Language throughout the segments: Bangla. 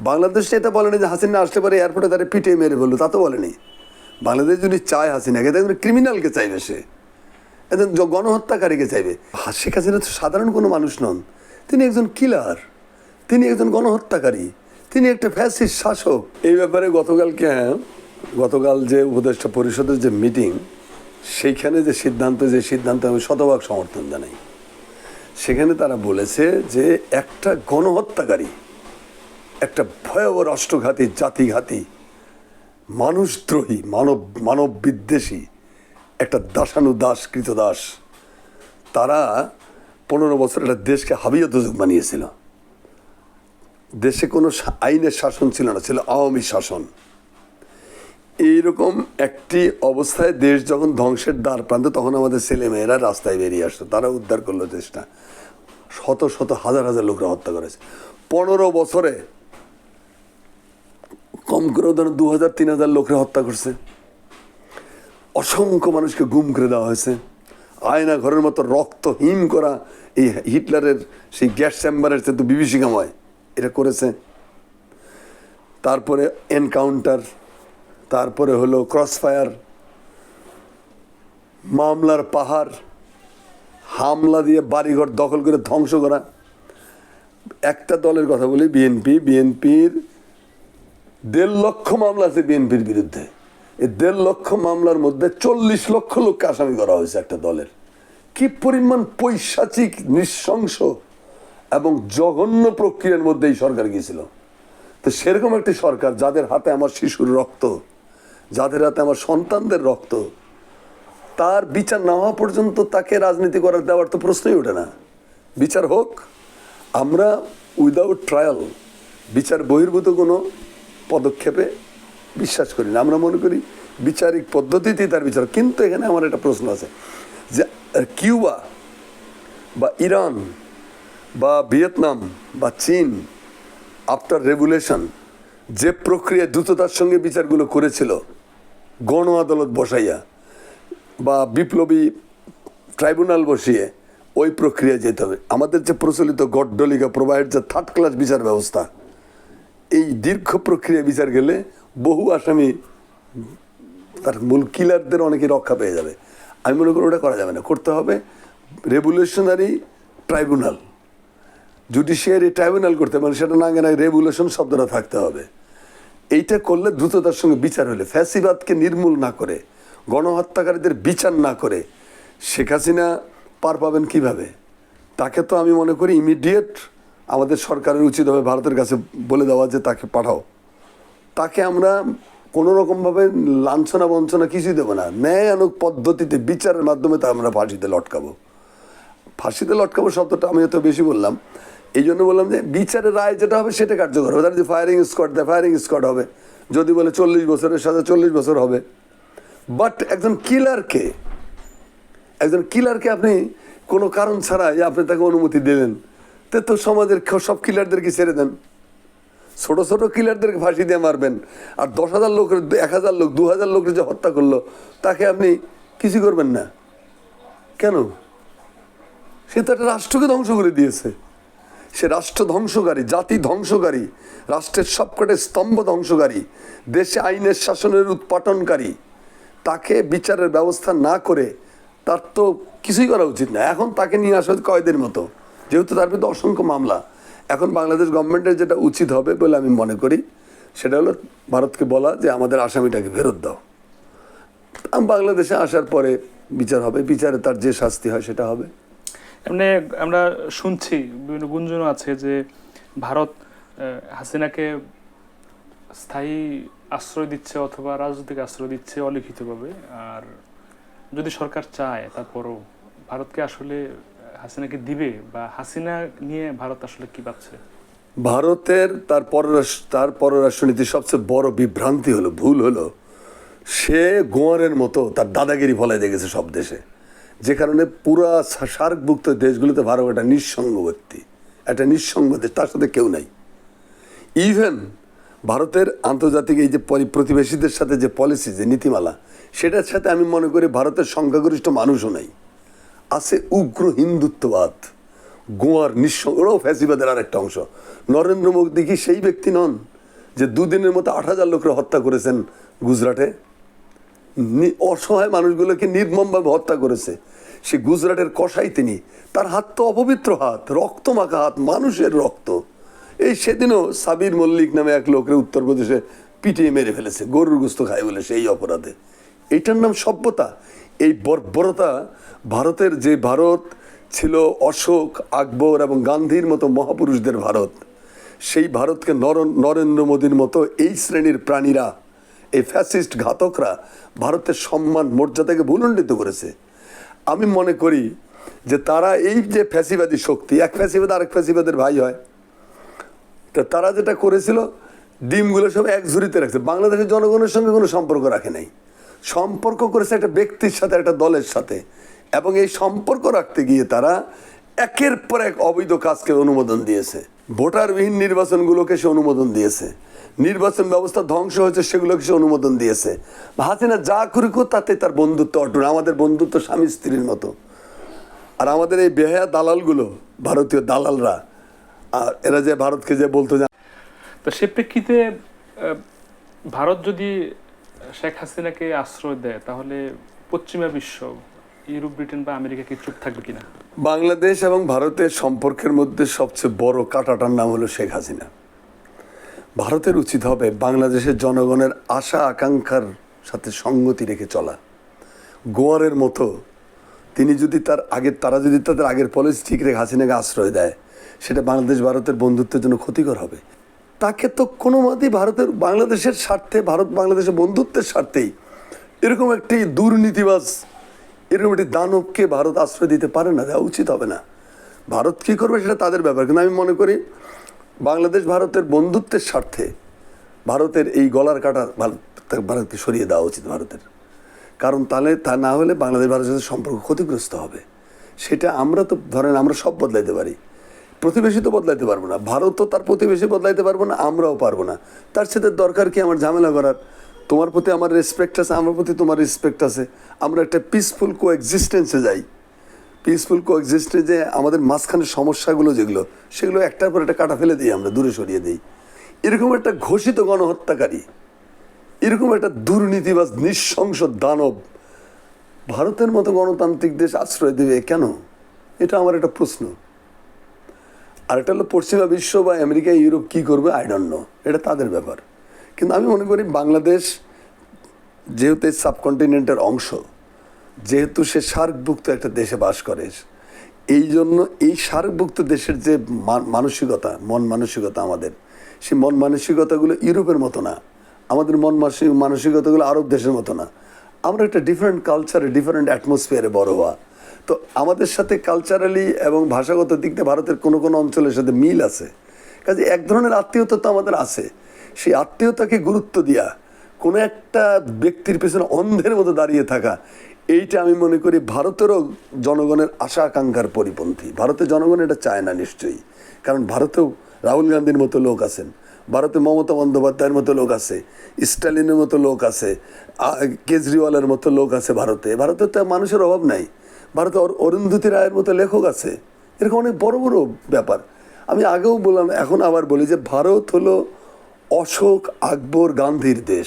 বাংলাদেশ এটা বলেনি যে হাসিনা আসলে পরে এয়ারপোর্টে তারা পিটিয়ে মেরে বলল তা তো বলেনি। বাংলাদেশ যদি চায় হাসিনাকে তাহলে ক্রিমিনালকে চাইবে সে। একজন গণহত্যাকারীকে চাইবে। শেখ হাসিনা তো সাধারণ কোনো মানুষ নন। তিনি একজন কিলার তিনি একজন গণহত্যাকারী তিনি একটা ফ্যাসিস্ট শাসক। এই ব্যাপারে গতকালকে হ্যাঁ, গতকাল যে উপদেষ্টা পরিষদের যে মিটিং সেইখানে যে সিদ্ধান্ত যে সিদ্ধান্ত আমি শতভাগ সমর্থন জানাই। সেখানে তারা বলেছে যে একটা গণহত্যাকারী একটা ভয়াবহ রাষ্ট্রঘাতী, জাতিঘাতী, মানুষদ্রোহী, মানব মানব বিদ্বেষী একটা দাসানু দাস কৃতদাস তারা পনেরো বছর একটা দেশকে হাবিয়া দুজক বানিয়েছিল। দেশে কোনো আইনের শাসন ছিল না, ছিল আওয়ামী শাসন। এইরকম একটি অবস্থায় দেশ যখন ধ্বংসের দ্বার প্রান্তে, তখন আমাদের ছেলেমেয়েরা রাস্তায় বেরিয়ে আসতো। তারা উদ্ধার করল দেশটা। শত শত, হাজার হাজার লোকরা হত্যা করেছে। পনেরো বছরে কম করে ধরুন দু হাজার তিন হাজার লোকরা হত্যা করছে। অসংখ্য মানুষকে গুম করে দেওয়া হয়েছে। আয়না ঘরের মতো রক্ত হিম করা এই হিটলারের সেই গ্যাস চেম্বারের চেয়ে তো বিভীষিকাময় এটা করেছে। তারপরে এনকাউন্টার, তারপরে হলো ক্রসফায়ার, মামলার পাহাড়, হামলা দিয়ে বাড়িঘর দখল করে ধ্বংস করা। একটা দলের কথা বলি, বিএনপি, বিএনপির দেড় লক্ষ মামলা আছে বিএনপির বিরুদ্ধে। এই দেড় লক্ষ মামলার মধ্যে চল্লিশ লক্ষ লোককে আসামি করা হয়েছে একটা দলের। কি পরিমাণ পৈশাচিক, নৃশংস এবং জঘন্য প্রক্রিয়ার মধ্যে এই সরকার গিয়েছিল। তো সেরকম একটি সরকার যাদের হাতে আমার শিশুর রক্ত, যাদের হাতে আমার সন্তানদের রক্ত, তার বিচার না হওয়া পর্যন্ত তাকে রাজনীতি করার দেওয়ার তো প্রশ্নই ওঠে না। বিচার হোক, আমরা উইদাউট ট্রায়াল বিচার বহির্ভূত কোনো পদক্ষেপে বিশ্বাস করি না। আমরা মনে করি বিচারিক পদ্ধতিতেই তার বিচার। কিন্তু এখানে আমার একটা প্রশ্ন আছে যে কিউবা বা ইরান বা ভিয়েতনাম বা চীন আফটার রেগুলেশন যে প্রক্রিয়া দ্রুততার সঙ্গে বিচারগুলো করেছিল, গণ আদালত বসাইয়া বা বিপ্লবী ট্রাইব্যুনাল বসিয়ে ওই প্রক্রিয়া যেতে হবে। আমাদের যে প্রচলিত গড্ডলিকা, প্রবাহের যে থার্ড ক্লাস বিচার ব্যবস্থা এই দীর্ঘ প্রক্রিয়া বিচার গেলে বহু আসামি, তার মূল কিলারদের অনেকে রক্ষা পেয়ে যাবে। আমি মনে করি ওটা করা যাবে না। করতে হবে রেভুলেশনারি ট্রাইব্যুনাল। জুডিশিয়ারি ট্রাইব্যুনাল করতে মানে সেটা না গেলে রেগুলেশন শব্দটা থাকতে হবে। এইটা করলে দ্রুততার সঙ্গে বিচার হলে, ফ্যাসিবাদকে নির্মূল না করে, গণহত্যাকারীদের বিচার না করে, শেখ হাসিনা পার পাবেন কীভাবে? তাকে তো আমি মনে করি ইমিডিয়েট আমাদের সরকারের উচিত হবে ভারতের কাছে বলে দেওয়া যে তাকে পাঠাও। তাকে আমরা কোনো রকমভাবে লাঞ্ছনা বঞ্চনা কিছুই দেবো না। ন্যায়ানুক পদ্ধতিতে বিচারের মাধ্যমে তা আমরা ফাঁসিতে লটকাবো। ফাঁসিতে লটকাবো শব্দটা আমি হয়তো বেশি বললাম, এই জন্য বললাম যে বিচারের রায় যেটা হবে সেটা কার্যকর হবে। তার ফায়ারিং স্কোয়াড দেয় ফায়ারিং স্কোয়াড হবে। যদি বলে চল্লিশ বছরের সাথে চল্লিশ বছর হবে। বাট একজন কিলারকে একজন কিলারকে আপনি কোনো কারণ ছাড়াই আপনি তাকে অনুমতি দিলেন। তে তো সমাজের সব কিলারদেরকে ছেড়ে দেন। ছোট ছোট কিলারদেরকে ফাঁসি দিয়ে মারবেন। আর দশ হাজার লোকের, এক হাজার লোক, দু হাজার লোকের যে হত্যা করল, তাকে আপনি কিছু করবেন না। কেন? সে তো একটা রাষ্ট্রকে ধ্বংস করে দিয়েছে। সে রাষ্ট্র ধ্বংসকারী, জাতি ধ্বংসকারী, রাষ্ট্রের সবকটে স্তম্ভ ধ্বংসকারী, দেশে আইনের শাসনের উৎপাটনকারী। তাকে বিচারের ব্যবস্থা না করে তার তো কিছুই করা উচিত না। এখন তাকে নিয়ে আসা কয়েদের মতো? যেহেতু তার বিরুদ্ধে অসংখ্য মামলা, এখন বাংলাদেশ গভর্নমেন্টের যেটা উচিত হবে বলে আমি মনে করি, সেটা হলো ভারতকে বলা যে আমাদের আসামিটাকে ফেরত দাও। বাংলাদেশে আসার পরে বিচার হবে, বিচারে তার যে শাস্তি হয় সেটা হবে। এমনি আমরা শুনছি, বিভিন্ন গুঞ্জন আছে যে ভারত হাসিনাকে স্থায়ী আশ্রয় দিচ্ছে অথবা রাজনৈতিক আশ্রয় দিচ্ছে অলিখিতভাবে। আর যদি সরকার চায়, তারপরও ভারতকে আসলে হাসিনাকে দিবে বা হাসিনা নিয়ে ভারত আসলে কি পাচ্ছে ভারতের তার পররাষ্ট্র তার পররাষ্ট্রনীতির সবচেয়ে বড় বিভ্রান্তি হলো, ভুল হলো, সে গোয়ারের মতো তার দাদাগিরি ফলাই দেখেছে সব দেশে, যে কারণে পুরা সার্কভুক্ত দেশগুলোতে ভারত একটা নিঃসঙ্গ ব্যক্তি, একটা নিঃসঙ্গ দেশ, তার সাথে কেউ নাই। ইভেন ভারতের আন্তর্জাতিক এই যে পরি- প্রতিবেশীদের সাথে যে পলিসি যে নীতিমালা, সেটার সাথে আমি মনে করি ভারতের সংখ্যাগরিষ্ঠ মানুষও নাই। আছে উগ্র হিন্দুত্ববাদ। গোয়ার নিঃস ওরাও ফ্যাসিবাদের আর একটা অংশ। নরেন্দ্র মোদী কি সেই ব্যক্তি নন যে দুদিনের মতো আট হাজার লোকরা হত্যা করেছেন গুজরাটে? অসহায় মানুষগুলোকে নির্মমভাবে হত্যা করেছে। সে গুজরাটের কষাই তিনি। তার হাত তো অপবিত্র হাত, রক্ত মাখা হাত, মানুষের রক্ত। এই সেদিনও সাবির মল্লিক নামে এক লোকের উত্তরপ্রদেশে পিটিয়ে মেরে ফেলেছে। গরুর গুস্ত খায় বলে সেই অপরাধে। এটার নাম সভ্যতা। এই বর্বরতা ভারতের যে ভারত ছিল অশোক, আকবর এবং গান্ধীর মতো মহাপুরুষদের ভারত, সেই ভারতকে নর, নরেন্দ্র মোদীর মতো এই শ্রেণির প্রাণীরা, এই ফ্যাসিস্ট ঘাতকরা ভারতের সম্মান, মর্যাদাকে ভুলণ্ডিত করেছে। আমি মনে করি যে তারা এই যে ফ্যাসিবাদী শক্তি, এক ফ্যাসিবাদ আরেক ফ্যাসিবাদের ভাই হয়, তা তারা যেটা করেছিল, ডিমগুলো সব এক ঝুড়িতে রাখছে। বাংলাদেশের জনগণের সঙ্গে কোনো সম্পর্ক রাখে নাই। সম্পর্ক করেছে একটা ব্যক্তির সাথে একটা দলের সাথে। এবং এই সম্পর্ক রাখতে গিয়ে তারা একের পর এক অবৈধ কাজকে অনুমোদন দিয়েছে। ভোটারবিহীন নির্বাচনগুলোকে সে অনুমোদন দিয়েছে। নির্বাচন ব্যবস্থা ধ্বংস হয়েছে, সেগুলোকে সে অনুমোদন দিয়েছে। হাসিনা যা করুক, তাতে তার বন্ধুত্ব অটুট। আমাদের বন্ধুত্ব স্বামী স্ত্রীর মতো। আর আমাদের এই বেহায়া দালালগুলো, ভারতীয় দালালরা, আর এরা যে ভারতকে যে বলতো যে তো সে প্রেক্ষিতে ভারত যদি শেখ হাসিনাকে আশ্রয় দেয়, তাহলে পশ্চিমা বিশ্ব, ইউরোপ, ব্রিটেন বা আমেরিকা কি চুপ থাকবে কিনা? বাংলাদেশ এবং ভারতের সম্পর্কের মধ্যে সবচেয়ে বড় কাটাটার নাম হলো শেখ হাসিনা। ভারতের উচিত হবে বাংলাদেশের জনগণের আশা, আকাঙ্ক্ষার সাথে সঙ্গতি রেখে চলা। গোয়ারের মতো তিনি যদি তার আগের তারা যদি তাদের আগের পলিসি ঠিক রেখে হাসিনাকে আশ্রয় দেয়, সেটা বাংলাদেশ, ভারতের বন্ধুত্বের জন্য ক্ষতিকর হবে। তাকে তো কোনো মতেই ভারতের, বাংলাদেশের স্বার্থে, ভারত বাংলাদেশের বন্ধুত্বের স্বার্থেই এরকম একটি দুর্নীতিবাজ, এরকম একটি দানবকে ভারত আশ্রয় দিতে পারে না, দেওয়া উচিত হবে না। ভারত কী করবে সেটা তাদের ব্যাপার, কিন্তু আমি মনে করি বাংলাদেশ ভারতের বন্ধুত্বের স্বার্থে ভারতের এই গলার কাটা ভারত- ভারতকে সরিয়ে দেওয়া উচিত ভারতের। কারণ তাহলে তা না হলে বাংলাদেশ ভারতের সাথে সম্পর্ক ক্ষতিগ্রস্ত হবে। সেটা আমরা তো ধরেন আমরা সব বদলাইতে পারি। প্রতিবেশী তো বদলাইতে পারব না। ভারত তো তার প্রতিবেশী বদলাইতে পারব না, আমরাও পারব না। তার সাথে দরকার কি আমার ঝামেলা করার? তোমার প্রতি আমার রেসপেক্ট আছে, আমার প্রতি তোমার রেসপেক্ট আছে। আমরা একটা পিসফুল কো এক্সিস্টেন্সে যাই। পিসফুল কো এক্সিস্টেন্সে আমাদের মাঝখানে সমস্যাগুলো যেগুলো, সেগুলো একটার পর একটা কাটা ফেলে দিই আমরা, দূরে সরিয়ে দিই। এরকম একটা ঘোষিত গণহত্যাকারী, এরকম একটা দুর্নীতিবাজ, নৃশংস দানব ভারতের মতো গণতান্ত্রিক দেশ আশ্রয় দেবে কেন? এটা আমার একটা প্রশ্ন। আর এটা হলো পশ্চিমা বিশ্ব বা আমেরিকা, ইউরোপ কি করবে? আই নো এটা তাদের ব্যাপার। কিন্তু আমি মনে করি বাংলাদেশ যেহেতু সাবকন্টিনেন্টের অংশ, যেহেতু সে সার্কভুক্ত একটা দেশে বাস করে, এই জন্য এই সার্কভুক্ত দেশের যে মান- মানসিকতা, মন মানসিকতা আমাদের, সেই মন মানসিকতাগুলো ইউরোপের মতো না। আমাদের মন মানসিক, মানসিকতাগুলো আরব দেশের মতো না। আমরা একটা ডিফারেন্ট কালচারে ডিফারেন্ট অ্যাটমসফিয়ারে বড় হওয়া। তো আমাদের সাথে কালচারালি এবং ভাষাগত দিক দিয়ে ভারতের কোনো কোনো অঞ্চলের সাথে মিল আছে। কাজে এক ধরনের আত্মীয়তা তো আমাদের আছে। সেই আত্মীয়তাকে গুরুত্ব দিয়া কোনো একটা ব্যক্তির পেছনে অন্ধের মতো দাঁড়িয়ে থাকা, এইটা আমি মনে করি ভারতেরও জনগণের আশা আকাঙ্ক্ষার পরিপন্থী। ভারতের জনগণ এটা চায় না নিশ্চয়ই। কারণ ভারতেও রাহুল গান্ধীর মতো লোক আছেন। ভারতে মমতা বন্দ্যোপাধ্যায়ের মতো লোক আছে। স্টালিনের মতো লোক আছে। কেজরিওয়ালের মতো লোক আছে ভারতে। ভারতে তো মানুষের অভাব নাই। ভারতে অর- অরুন্ধতী রায়ের মতো লেখক আছে। এরকম অনেক বড় বড় ব্যাপার। আমি আগেও বললাম, এখন আবার বলি যে ভারত হলো অশোক আকবর গান্ধীর দেশ।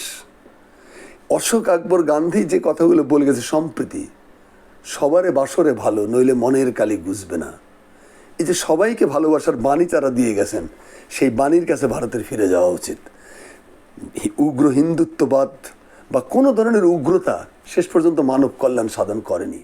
অশোক আকবর গান্ধী যে কথাগুলো বলে গেছে, সম্প্রীতি সবারে বাসরে ভালো, নইলে মনের কালি গুজবে না। এই যে সবাইকে ভালোবাসার বাণী তারা দিয়ে গেছেন, সেই বাণীর কাছে ভারতের ফিরে যাওয়া উচিত। উগ্র হিন্দুত্ববাদ বা কোনো ধরনের উগ্রতা শেষ পর্যন্ত মানব কল্যাণ সাধন করেনি।